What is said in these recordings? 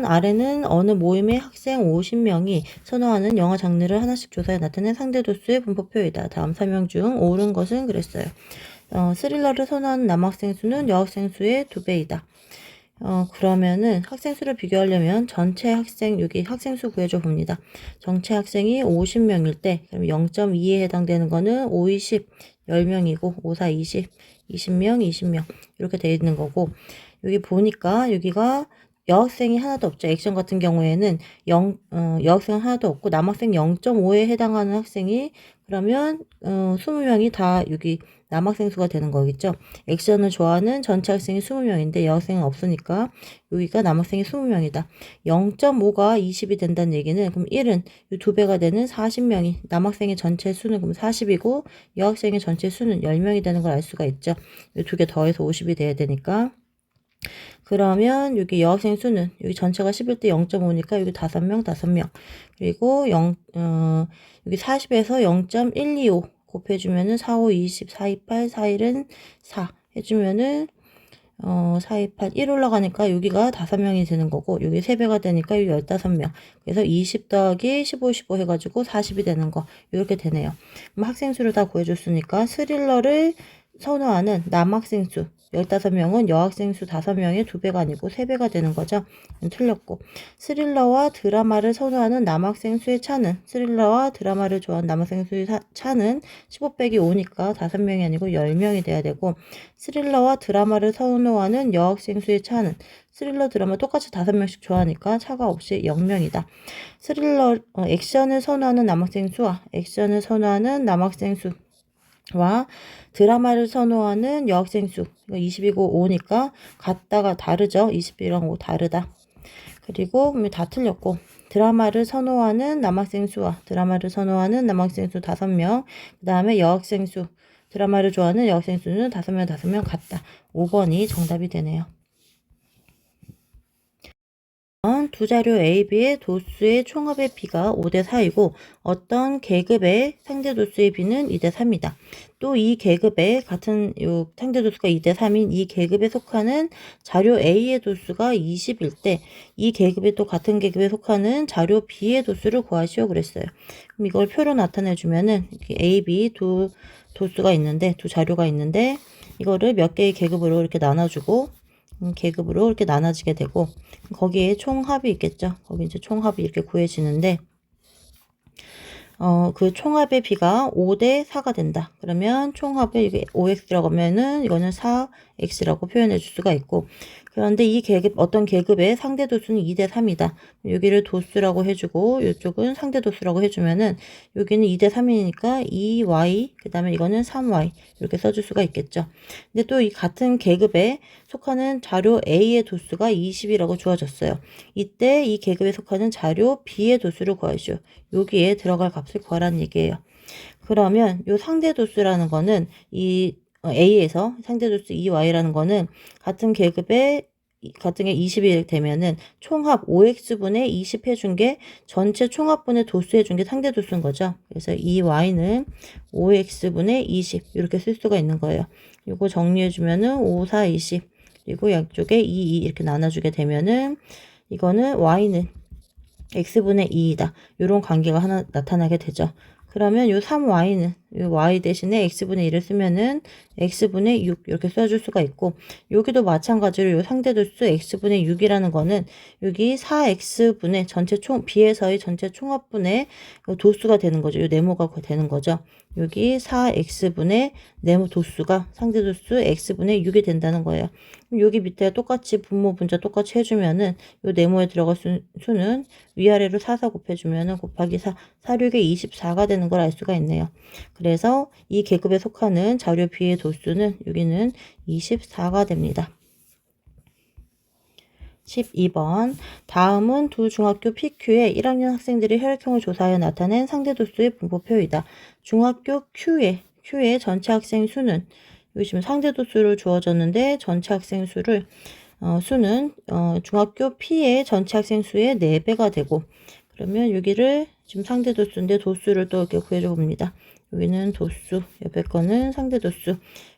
아래는 어느 모임의 학생 50명이 선호하는 영화 장르를 하나씩 조사해 나타낸 상대 도수의 분포표이다. 다음 설명 중 옳은 것은 그랬어요. 어, 스릴러를 선호하는 남학생 수는 여학생 수의 두 배이다. 어, 그러면은 학생 수를 비교하려면 전체 학생, 여기 학생 수 구해줘 봅니다. 전체 학생이 50명일 때, 그럼 0.2에 해당되는 거는 5, 20, 10명이고, 5, 4, 20, 20명, 20명. 이렇게 돼 있는 거고, 여기 보니까 여기가 여학생이 하나도 없죠. 액션 같은 경우에는 0, 어, 여학생 하나도 없고 남학생 0.5에 해당하는 학생이 그러면 어, 20명이 다 여기 남학생 수가 되는 거겠죠. 액션을 좋아하는 전체 학생이 20명인데 여학생은 없으니까 여기가 남학생이 20명이다. 0.5가 20이 된다는 얘기는 그럼 1은 이두 배가 되는 40명이 남학생의 전체 수는 그럼 40이고 여학생의 전체 수는 10명이 되는 걸 알 수가 있죠. 이 두 개 더해서 50이 돼야 되니까 그러면 여기 여학생 수는 여기 전체가 11대 0.5니까 여기 5명, 5명. 그리고 0, 어, 여기 40에서 0.125 곱해주면은 4, 5, 20, 4, 2, 8, 4, 1은 4 해주면은 어, 4, 2, 8, 1 올라가니까 여기가 5명이 되는 거고, 여기 3배가 되니까 여기 15명. 그래서 20 더하기 15, 15 해가지고 40이 되는 거. 이렇게 되네요. 그럼 학생 수를 다 구해줬으니까 스릴러를 선호하는 남학생 수 15명은 여학생 수 5명의 2배가 아니고 3배가 되는 거죠. 틀렸고 스릴러와 드라마를 선호하는 남학생 수의 차는 스릴러와 드라마를 좋아하는 남학생 수의 사, 차는 15 빼기 5니까 5명이 아니고 10명이 돼야 되고 스릴러와 드라마를 선호하는 여학생 수의 차는 스릴러 드라마 똑같이 5명씩 좋아하니까 차가 없이 0명이다. 스릴러 어, 액션을 선호하는 남학생 수와 액션을 선호하는 남학생 수 와 드라마를 선호하는 여학생 수 20이고 5니까 같다가 다르죠. 20이랑 5 다르다. 그리고 다 틀렸고 드라마를 선호하는 남학생 수와 드라마를 선호하는 남학생 수 5명 그 다음에 여학생 수 드라마를 좋아하는 여학생 수는 5명 5명 같다. 5번이 정답이 되네요. 두 자료 A, B의 도수의 총합의 B가 5대 4이고 어떤 계급의 상대 도수의 B는 2대 3이다. 또 이 계급의 같은 요 상대 도수가 2대 3인 이 계급에 속하는 자료 A의 도수가 20일 때 이 계급에 또 같은 계급에 속하는 자료 B의 도수를 구하시오 그랬어요. 그럼 이걸 표로 나타내 주면은 A, B 두 도수가 있는데 두 자료가 있는데 이거를 몇 개의 계급으로 이렇게 나눠주고 음, 계급으로 이렇게 나눠지게 되고 거기에 총합이 있겠죠. 거기 이제 총합이 이렇게 구해지는데 어, 그 총합의 비가 5대 4가 된다. 그러면 총합의 이게 5x라고 하면은 이거는 4x라고 표현해 줄 수가 있고 그런데 이 계급 어떤 계급의 상대 도수는 2대 3이다. 여기를 도수라고 해주고 이쪽은 상대 도수라고 해주면은 여기는 2대 3이니까 2y 그다음에 이거는 3y 이렇게 써줄 수가 있겠죠. 근데 또 이 같은 계급에 속하는 자료 A의 도수가 20이라고 주어졌어요. 이때 이 계급에 속하는 자료 B의 도수를 구하시오. 여기에 들어갈 값을 구하라는 얘기예요. 그러면 이 상대 도수라는 거는 이 A에서 상대 도수 2Y라는 거는 같은 계급의 같은 게 20이 되면은 총합 5x분의 20 해준 게 전체 총합분의 도수 해준 게 상대 도수인 거죠. 그래서 이 y는 5x분의 20 이렇게 쓸 수가 있는 거예요. 이거 정리해 주면은 5, 4, 20 그리고 양쪽에 2, 2 이렇게 나눠주게 되면은 이거는 y는 x분의 2이다. 이런 관계가 하나 나타나게 되죠. 그러면 요 3y는 요 y 대신에 x분의 1을 쓰면은 x분의 6 이렇게 써줄 수가 있고 여기도 마찬가지로 요 상대도수 x분의 6이라는 거는 여기 4x분의 전체 총 b에서의 전체 총합분의 도수가 되는 거죠. 요 네모가 되는 거죠. 여기 4x분의 네모 도수가 상대 도수 x분의 6이 된다는 거예요. 여기 밑에 똑같이 분모 분자 똑같이 해주면은 요 네모에 들어갈 수, 는 위아래로 4, 4 곱해주면은 곱하기 4, 4, 6에 24가 되는 걸 알 수가 있네요. 그래서 이 계급에 속하는 자료 B의 도수는 여기는 24가 됩니다. 12번 다음은 두 중학교 PQ의 1학년 학생들의 혈액형을 조사하여 나타낸 상대 도수의 분포표이다. 중학교 Q의 Q의 전체 학생 수는 여기 지금 상대 도수를 주어졌는데 전체 학생 수를 어, 수는 어, 중학교 P의 전체 학생 수의 4배가 되고 그러면 여기를 지금 상대 도수인데 도수를 또 이렇게 구해줘 봅니다. 여기는 도수, 옆에 거는 상대 도수.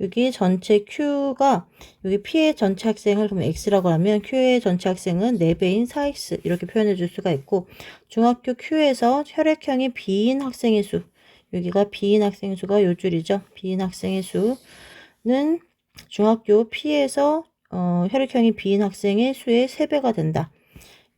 여기 전체 Q가 여기 P의 전체 학생을 그러면 X라고 하면 Q의 전체 학생은 4배인 4X 이렇게 표현해 줄 수가 있고 중학교 Q에서 혈액형이 B인 학생의 수 여기가 B인 학생 수가 요 줄이죠. B인 학생의 수는 중학교 P에서 어, 혈액형이 B인 학생의 수의 3배가 된다.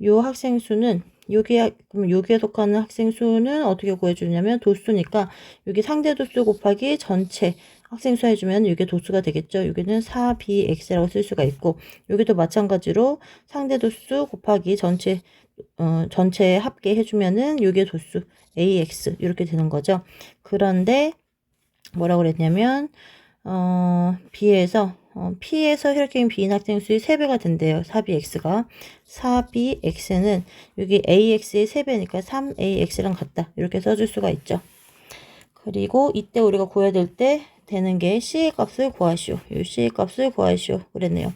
요 학생 수는 여기에 그럼 여기에 속하는 학생 수는 어떻게 구해주냐면 도수니까 여기 상대 도수 곱하기 전체 학생 수 해주면 이게 도수가 되겠죠. 여기는 4bx라고 쓸 수가 있고 여기도 마찬가지로 상대 도수 곱하기 전체 어, 전체 합계 해주면은 이게 도수 ax 이렇게 되는 거죠. 그런데 뭐라고 그랬냐면 어, b에서 어, P에서 혈액형 B인 학생 수의 3배가 된대요. 4BX가. 4BX는 여기 AX의 3배니까 3AX랑 같다. 이렇게 써줄 수가 있죠. 그리고 이때 우리가 구해야 될 때 되는 게 C의 값을 구하시오. 이 C의 값을 구하시오. 그랬네요.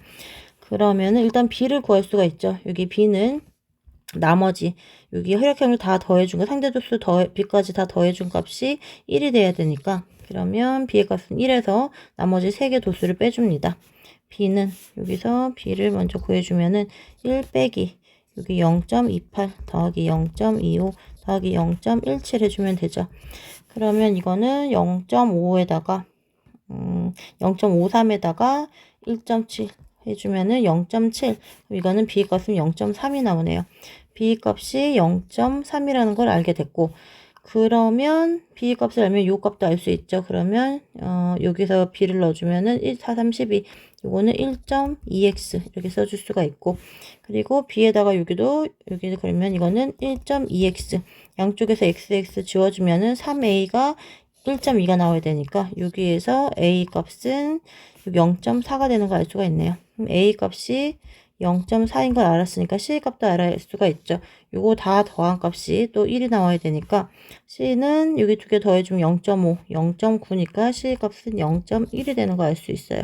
그러면은 일단 B를 구할 수가 있죠. 여기 B는 나머지 여기 혈액형을 다 더해준 거 상대도수 더 B까지 다 더해준 값이 1이 돼야 되니까 그러면 B의 값은 1에서 나머지 3개 도수를 빼줍니다. B는 여기서 B를 먼저 구해주면은 1 빼기 여기 0.28 더하기 0.25 더하기 0.17 해주면 되죠. 그러면 이거는 0.5에다가 음, 0.53에다가 1.7 해주면은 0.7 이거는 B 값은 0.3이 나오네요. B 값이 0.3이라는 걸 알게 됐고 그러면 B 값을 알면 요 값도 알 수 있죠. 그러면 어, 여기서 B를 넣어주면은 1, 4, 3, 12 요거는 1.2x 이렇게 써줄 수가 있고 그리고 B에다가 여기도 여기 그러면 이거는 1.2x 양쪽에서 xx 지워주면은 3a가 1.2가 나와야 되니까 여기에서 a 값은 0.4가 되는 걸 알 수가 있네요. 그럼 a 값이 0.4인 걸 알았으니까 C 값도 알아야 수가 있죠. 요거 다 더한 값이 또 1이 나와야 되니까 C는 여기 두 개 더해주면 0.5, 0.9니까 C 값은 0.1이 되는 거 알 수 있어요.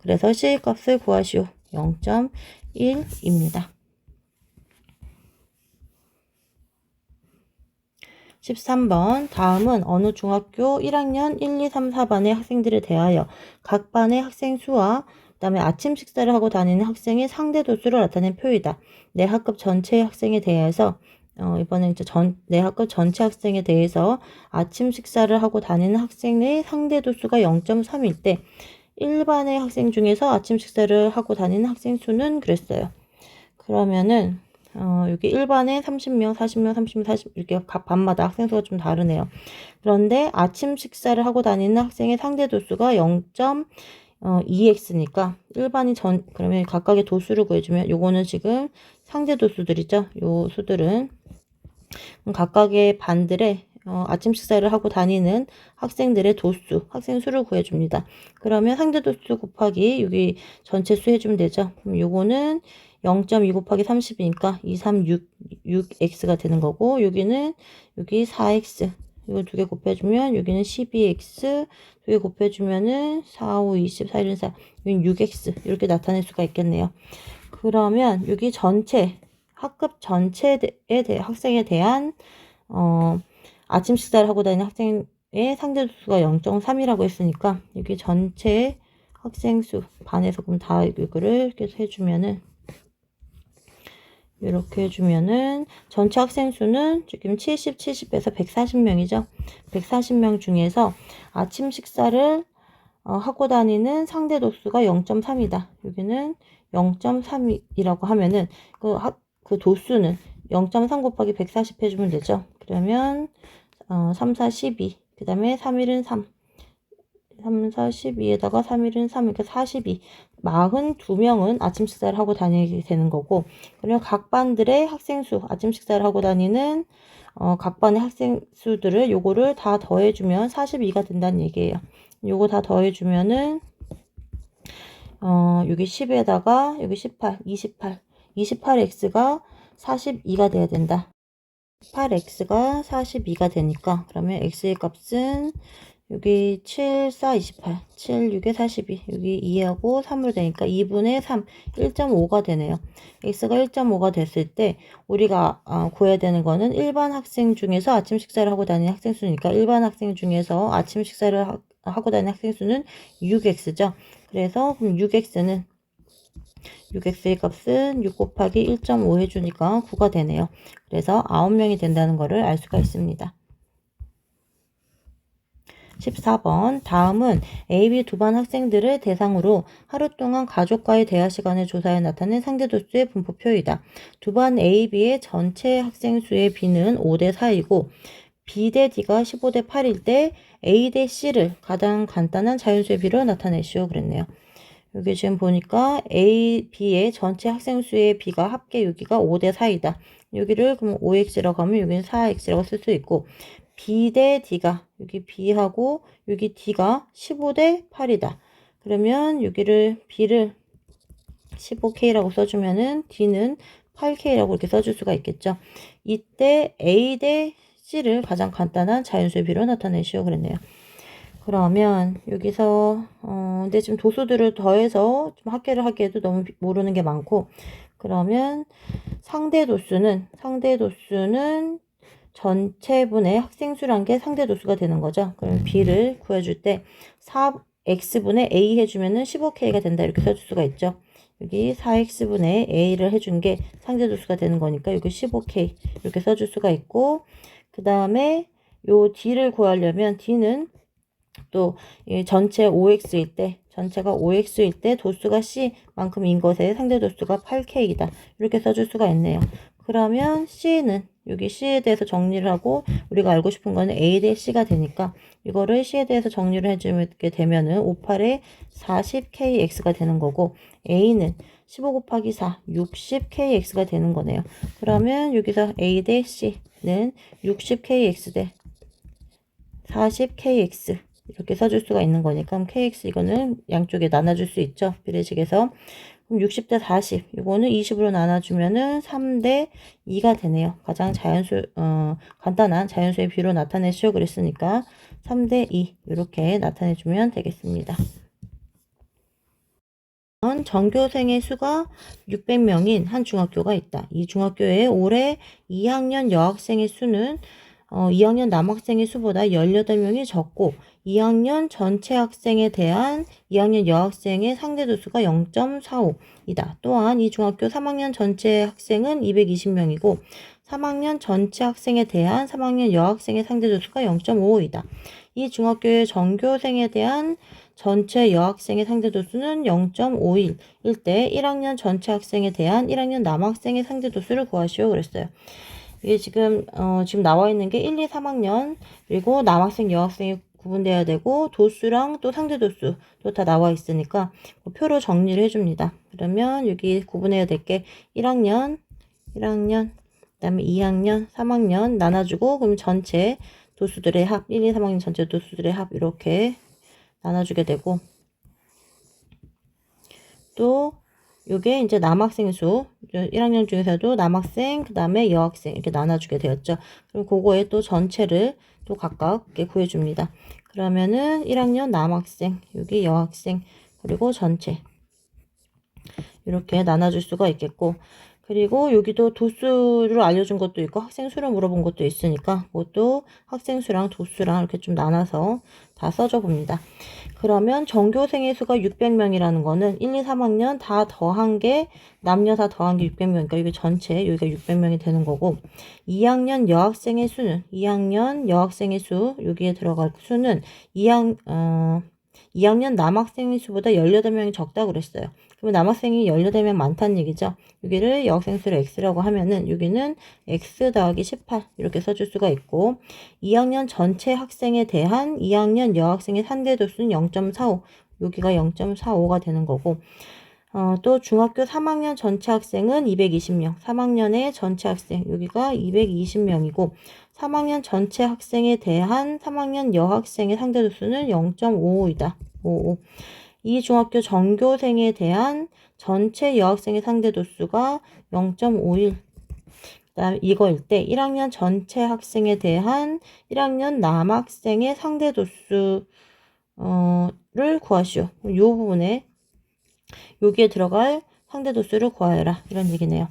그래서 C 값을 구하시오. 0.1입니다. 13번 다음은 어느 중학교 1학년 1, 2, 3, 4반의 학생들에 대하여 각 반의 학생 수와 그 다음에 아침 식사를 하고 다니는 학생의 상대 도수를 나타낸 표이다. 내 학급 전체 학생에 대해서 어, 이번엔 이제 전, 내 학급 전체 학생에 대해서 아침 식사를 하고 다니는 학생의 상대 도수가 0.3일 때 일반의 학생 중에서 아침 식사를 하고 다니는 학생 수는 그랬어요. 그러면은 어, 여기 일반에 30명, 40명, 30명, 40 이렇게 각 반마다 학생 수가 좀 다르네요. 그런데 아침 식사를 하고 다니는 학생의 상대 도수가 0. 어, 2x니까 일반이 전 그러면 각각의 도수를 구해주면 요거는 지금 상대 도수들이죠. 요 수들은 각각의 반들의 어, 아침 식사를 하고 다니는 학생들의 도수, 학생 수를 구해줍니다. 그러면 상대 도수 곱하기 여기 전체 수 해주면 되죠. 그럼 요거는 0.2 곱하기 30이니까 2, 3, 6, 6x가 되는 거고 여기는 여기 4x 이거 두개 곱해주면 여기는 12x 두 개 곱해주면은 4, 5, 20, 4, 1, 4 여기는 6x 이렇게 나타낼 수가 있겠네요. 그러면 여기 전체 학급 전체에 대해 학생에 대한 어, 아침 식사를 하고 다니는 학생의 상대 수가 0.3이라고 했으니까 여기 전체 학생 수 반에서 그럼 다 이거를 이렇게 해주면은 이렇게 해주면은 전체 학생 수는 지금 70, 70에서 140명이죠. 140명 중에서 아침 식사를 어, 하고 다니는 상대 도수가 0.3이다. 여기는 0.3이라고 하면은 그, 학, 그 도수는 0.3 곱하기 140 해주면 되죠. 그러면 어, 3, 4, 12. 그 다음에 3, 1은 3. 3, 4, 12에다가 3, 1은 3, 그러니까 42. 42명은 아침 식사를 하고 다니게 되는 거고, 그러면 각 반들의 학생 수, 아침 식사를 하고 다니는 어, 각 반의 학생 수들을 요거를 다 더해주면 42가 된다는 얘기예요. 요거 다 더해주면은 어, 여기 10에다가 여기 18, 28, 28x가 42가 돼야 된다. 8x가 42가 되니까 그러면 x의 값은 여기 7, 4, 28, 7, 6에 42, 여기 2하고 3으로 되니까 2분의 3, 1.5가 되네요. x가 1.5가 됐을 때 우리가 어, 구해야 되는 거는 일반 학생 중에서 아침 식사를 하고 다니는 학생 수니까 일반 학생 중에서 아침 식사를 하, 하고 다니는 학생 수는 6x죠. 그래서 그럼 6x는 6x의 값은 6 곱하기 1.5 해주니까 9가 되네요. 그래서 9명이 된다는 것을 알 수가 있습니다. 14번 다음은 A, B 두반 학생들을 대상으로 하루 동안 가족과의 대화 시간을 조사해 나타낸 상대 도수의 분포표이다. 두반 A, B의 전체 학생 수의 B는 5대 4이고 B 대 D가 15대 8일 때 A 대 C를 가장 간단한 자연수의 비로 나타내시오 그랬네요. 여기 지금 보니까 A, B의 전체 학생 수의 B가 합계 여기가 5대 4이다. 여기를 그럼 5x라고 하면 여기는 4x라고 쓸 수 있고 B 대 D가 여기 B하고 여기 D가 15 대 8이다. 그러면 여기를 B를 15K라고 써주면은 D는 8K라고 이렇게 써줄 수가 있겠죠. 이때 A 대 C를 가장 간단한 자연수의 비로 나타내시오 그랬네요. 그러면 여기서 어 근데 지금 도수들을 더해서 좀 합계를 하기에도 너무 모르는 게 많고 그러면 상대 도수는 상대 도수는 전체분의 학생 수란 게 상대 도수가 되는 거죠. 그럼 b를 구해줄 때 4x분의 a 해주면은 15k가 된다 이렇게 써줄 수가 있죠. 여기 4x분의 a를 해준 게 상대 도수가 되는 거니까 여기 15k 이렇게 써줄 수가 있고 그 다음에 요 d를 구하려면 d는 또 전체 5x일 때 전체가 5x일 때 도수가 c만큼인 것에 상대 도수가 8k이다. 이렇게 써줄 수가 있네요. 그러면 c는 여기 c에 대해서 정리를 하고 우리가 알고 싶은 거는 a 대 c가 되니까 이거를 c에 대해서 정리를 해주게 되면은 58에 40kx가 되는 거고 a는 15 곱하기 4 60kx가 되는 거네요. 그러면 여기서 a 대 c는 60kx 대 40kx 이렇게 써줄 수가 있는 거니까 kx 이거는 양쪽에 나눠줄 수 있죠. 비례식에서 60대 40 이거는 20으로 나눠주면은 3대 2가 되네요. 가장 자연수 어, 간단한 자연수의 비로 나타내시오 그랬으니까 3대 2 이렇게 나타내주면 되겠습니다. 전교생의 수가 600명인 한 중학교가 있다. 이 중학교에 올해 2학년 여학생의 수는 어, 2학년 남학생의 수보다 18명이 적고 2학년 전체 학생에 대한 2학년 여학생의 상대도수가 0.45이다. 또한 이 중학교 3학년 전체 학생은 220명이고 3학년 전체 학생에 대한 3학년 여학생의 상대도수가 0.55이다. 이 중학교의 전교생에 대한 전체 여학생의 상대도수는 0.51일 때 1학년 전체 학생에 대한 1학년 남학생의 상대도수를 구하시오 그랬어요. 이게 지금 어, 지금 나와 있는 게 1, 2, 3학년 그리고 남학생, 여학생이 구분돼야 되고 도수랑 또 상대 도수 또 다 나와 있으니까 그 표로 정리를 해줍니다. 그러면 여기 구분해야 될 게 1학년, 1학년, 그다음에 2학년, 3학년 나눠주고 그럼 전체 도수들의 합, 1, 2, 3학년 전체 도수들의 합 이렇게 나눠주게 되고 또 요게 이제 남학생 수 1학년 중에서도 남학생 그 다음에 여학생 이렇게 나눠주게 되었죠. 그럼 그거에 또 전체를 또 각각 구해줍니다. 그러면은 1학년 남학생 여기 여학생 그리고 전체 이렇게 나눠줄 수가 있겠고 그리고 여기도 도수를 알려준 것도 있고 학생 수를 물어본 것도 있으니까 그것도 학생 수랑 도수랑 이렇게 좀 나눠서 다 써줘 봅니다. 그러면 전교생의 수가 600명이라는 거는 1, 2, 3학년 다 더한 게 남녀 다 더한 게 600명이니까 이게 전체 여기가 600명이 되는 거고 2학년 여학생의 수는 2학년 여학생의 수 여기에 들어갈 수는 2학 어 2학년 남학생의 수보다 18명이 적다 그랬어요. 그러면 남학생이 18명 많다는 얘기죠. 여기를 여학생 수를 x라고 하면은 여기는 x 더하기 18 이렇게 써줄 수가 있고 2학년 전체 학생에 대한 2학년 여학생의 상대도수는 0.45 여기가 0.45가 되는 거고 어, 또 중학교 3학년 전체 학생은 220명 3학년의 전체 학생 여기가 220명이고 3학년 전체 학생에 대한 3학년 여학생의 상대 도수는 0.55이다. 55. 이 중학교 전교생에 대한 전체 여학생의 상대 도수가 0.51. 그다음 이거일 때 1학년 전체 학생에 대한 1학년 남학생의 상대 도수 어를 구하시오. 이 부분에 여기에 들어갈 상대 도수를 구하여라 이런 얘기네요.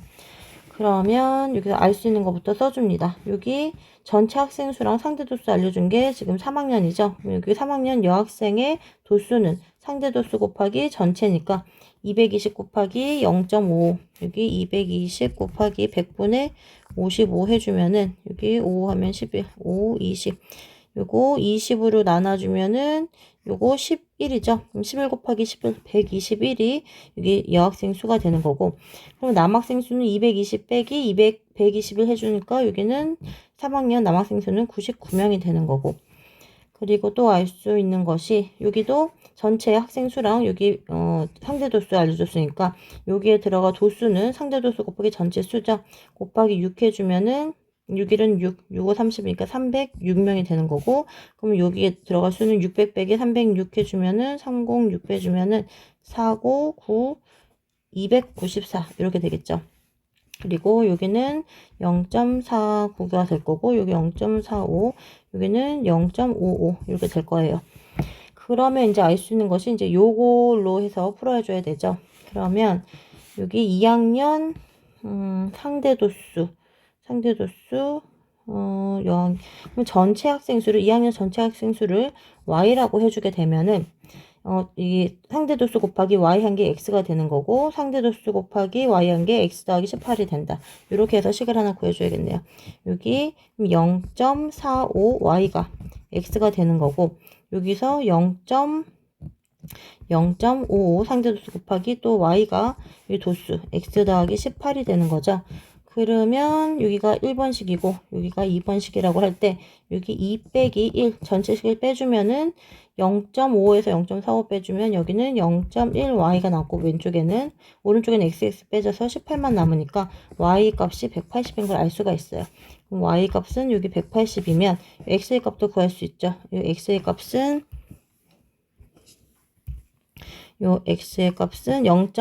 그러면 여기서 알 수 있는 것부터 써줍니다. 여기 전체 학생 수랑 상대 도수 알려준 게 지금 3학년이죠. 여기 3학년 여학생의 도수는 상대 도수 곱하기 전체니까 220 곱하기 0.5 여기 220 곱하기 100분의 55 해주면은 여기 5 하면 11 5 20 요거 20으로 나눠주면은 요거 11이죠. 그럼 11 곱하기 11 121이 여기 여학생 수가 되는 거고. 그럼 남학생 수는 220 빼기 200 121 해주니까 여기는 3학년 남학생 수는 99명이 되는 거고 그리고 또 알 수 있는 것이 여기도 전체 학생 수랑 여기 어, 상대 도수 알려줬으니까 여기에 들어가 도수는 상대 도수 곱하기 전체 수죠. 곱하기 6 해주면은 6일은 6, 6, 5, 30이니까 306명이 되는 거고 그럼 여기에 들어갈 수는 600 빼기 306 해주면은 306 빼주면은 49, 9, 294 이렇게 되겠죠. 그리고 여기는 0.49가 될 거고 여기 0.45 여기는 0.55 이렇게 될 거예요. 그러면 이제 알 수 있는 것이 이제 요걸로 해서 풀어줘야 되죠. 그러면 여기 2학년 음, 상대 도수 상대 도수 어, 영, 그럼 전체 학생 수를 2학년 전체 학생 수를 y라고 해주게 되면은 어, 이 상대 도수 곱하기 y 한게 x가 되는 거고 상대 도수 곱하기 y 한게 x 더하기 18이 된다. 이렇게 해서 식을 하나 구해줘야겠네요. 여기 0.45y가 x가 되는 거고 여기서 0. 0.55 상대 도수 곱하기 또 y가 이 도수 x 더하기 18이 되는 거죠. 그러면 여기가 1번식이고 여기가 2번식이라고 할 때 여기 2 빼기 1 전체식을 빼주면은 0.5에서 0.45 빼주면 여기는 0.1y가 남고 왼쪽에는 오른쪽에는 xx 빼져서 18만 남으니까 y 값이 180인 걸 알 수가 있어요. 그럼 y 값은 여기 180이면 x의 값도 구할 수 있죠. 이 x의 값은 요 x의 값은 0.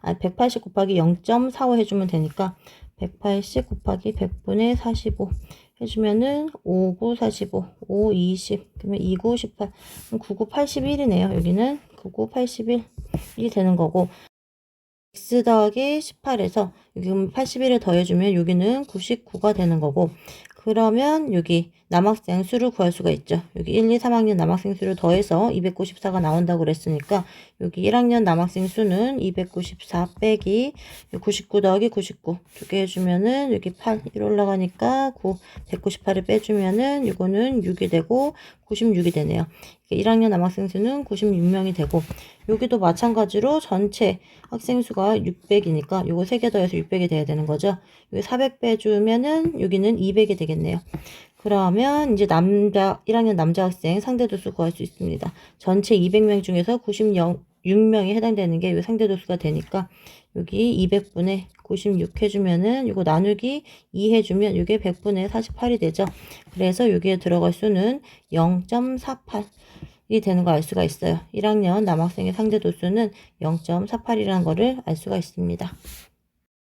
아, 180 곱하기 0.45 해주면 되니까 180 곱하기 100분의 45 해주면은 5, 9, 45, 5, 20, 그러면 2, 9, 18, 9, 9, 81이네요. 여기는 9, 9, 81이 되는 거고 x 더하기 18에서 여기 81을 더해주면 여기는 99가 되는 거고 그러면 여기 남학생 수를 구할 수가 있죠. 여기 1, 2, 3학년 남학생 수를 더해서 294가 나온다고 그랬으니까 여기 1학년 남학생 수는 294 빼기 99 더하기 99 두 개 해주면은 여기 8, 1 올라가니까 9, 198을 빼주면은 이거는 6이 되고 96이 되네요. 1학년 남학생 수는 96명이 되고 여기도 마찬가지로 전체 학생 수가 600이니까 요거 3개 더해서 600이 돼야 되는 거죠. 여기 400 빼주면은 여기는 200이 되겠네요. 그러면 이제 남자 1학년 남자 학생 상대 도수 구할 수 있습니다. 전체 200명 중에서 96명 이 해당되는 게 상대 도수가 되니까 여기 200분의 96 해주면은 이거 나누기 2 해주면 이게 100분의 48이 되죠. 그래서 여기에 들어갈 수는 0.48이 되는 거 알 수가 있어요. 1학년 남학생의 상대 도수는 0.48이라는 거를 알 수가 있습니다.